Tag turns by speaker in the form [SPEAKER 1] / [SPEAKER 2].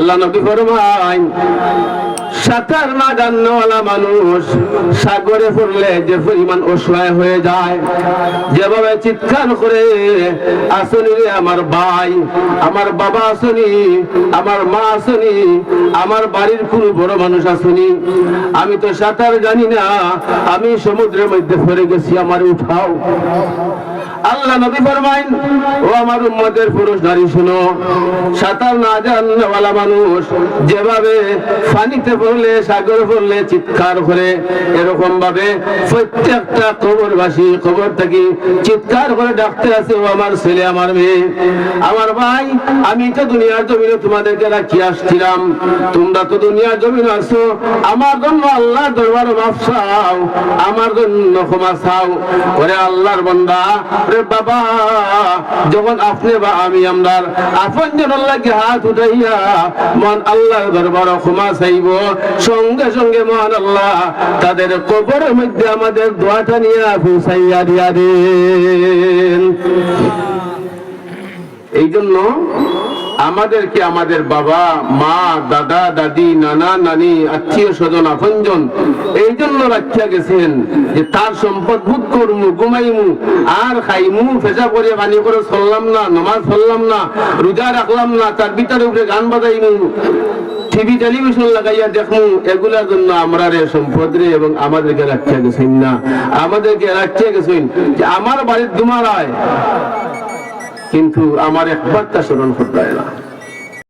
[SPEAKER 1] আল্লাহ নবী ফরমায় সাঁতার না জাননেওয়ালা মানুষ সাগরে পড়লে যে পরিমাণ অসহায় হয়ে যায়, যেভাবে চিৎকার করে, আসনি রে আমার ভাই, আমার বাবা আসনি, আমার মা আসনি, আমার বাড়ির কোন বড় মানুষ আসনি, আমি তো সাঁতার জানি না, আমি সমুদ্রের মধ্যে পড়ে গেছি, আমার উঠাও। আল্লাহ নবী ফরমাইন, ও আমার উম্মতের পুরুষ, নারী, শুনো, সাঁতার না জাননেওয়ালা মানুষ যেভাবে পানিতে পড়লে, সাগরে পড়লে, চিৎকার করে এরকম ভাবে প্রত্যেকটা কবরবাসী কবর থেকে চিৎকার করে ডাকতে আছে ও আমার ছেলে, আমার মেয়ে, আমার ভাই, আমি তো দুনিয়ার জমিনে তোমাদেরকে রাখি আসছিলাম। তোমরা তো দুনিয়ার জমিনে আসো আমার জন্য আল্লাহ দরবার মাফ চাও, আমার জন্য ক্ষমা চাও। করে আল্লাহর বন্দা রে বাবা, যখন আপনি বা আমি আমরার আপন জনের লাগে হাত উঠাইয়া মন আল্লাহর দরবার ক্ষমা চাইব, সঙ্গে সঙ্গে মহান আল্লাহ তাদের কবরের মধ্যে আমাদের দোয়াটা নিয়ে পৌঁছাইয়া দিয়া দেন। এই জন্য আমাদেরকে আমাদের বাবা, মা, দাদা, দাদি, নানা, নানি, আত্মীয় স্বজন, আপনজন এই জন্য রাখিয়া গেছেন যে তার সম্পদ ভূত করমু, ঘুমাইমু, আর খাইমু, ফেসা করে পানি করে চললাম না, নমাজ পড়লাম না, রোজা রাখলাম না, তার ভিতরে উপরে গান বাজাইমু টিভি টেলিভিশন লাগাইয়া দেখমু, এগুলার জন্য আমরা রে সম্পদ রে এবং আমাদেরকে রাখিয়া গেছেন না। আমাদেরকে রাখিয়া গেছেন যে আমার বাড়ির দুমারায় কিন্তু আমার একবার তা স্মরণ করতে না।